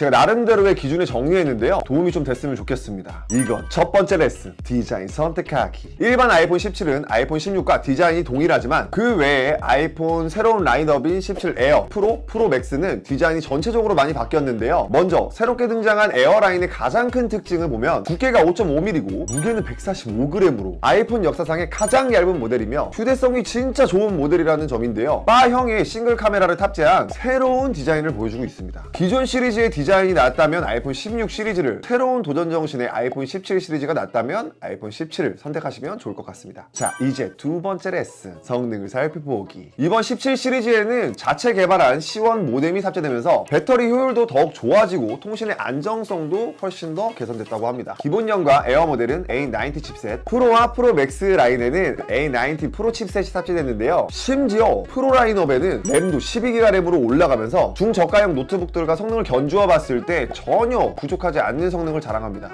제가 나름대로의 기준을 정리했는데요. 도움이 좀 됐으면 좋겠습니다. 이건 첫 번째 레슨, 디자인 선택하기. 일반 아이폰 17은 아이폰 16과 디자인이 동일하지만 그 외에 아이폰 새로운 라인업인 17 에어, 프로, 프로 맥스는 디자인이 전체적으로 많이 바뀌었는데요. 먼저 새롭게 등장한 에어 라인의 가장 큰 특징을 보면 두께가 5.5mm고 무게는 145g으로 아이폰 역사상의 가장 얇은 모델이며 휴대성이 진짜 좋은 모델이라는 점인데요. 바형의 싱글 카메라를 탑재한 새로운 디자인을 보여주고 있습니다. 기존 시리즈의 디자인 이 낫다면 아이폰 16 시리즈를 새로운 도전 정신의 아이폰 17 시리즈가 낫다면 아이폰 17을 선택하시면 좋을 것 같습니다. 자, 이제 두 번째 레슨 성능을 살펴보기. 이번 17 시리즈에는 자체 개발한 C1 모뎀이 탑재되면서 배터리 효율도 더욱 좋아지고 통신의 안정성도 훨씬 더 개선됐다고 합니다. 기본형과 에어 모델은 A90 칩셋, 프로와 프로 맥스 라인에는 A90 프로 칩셋이 탑재됐는데요. 심지어 프로 라인업에는 램도 12기가 램으로 올라가면서 중저가형 노트북들과 성능을 견주어 봤을 때 전혀 부족하지 않는 성능을 자랑합니다.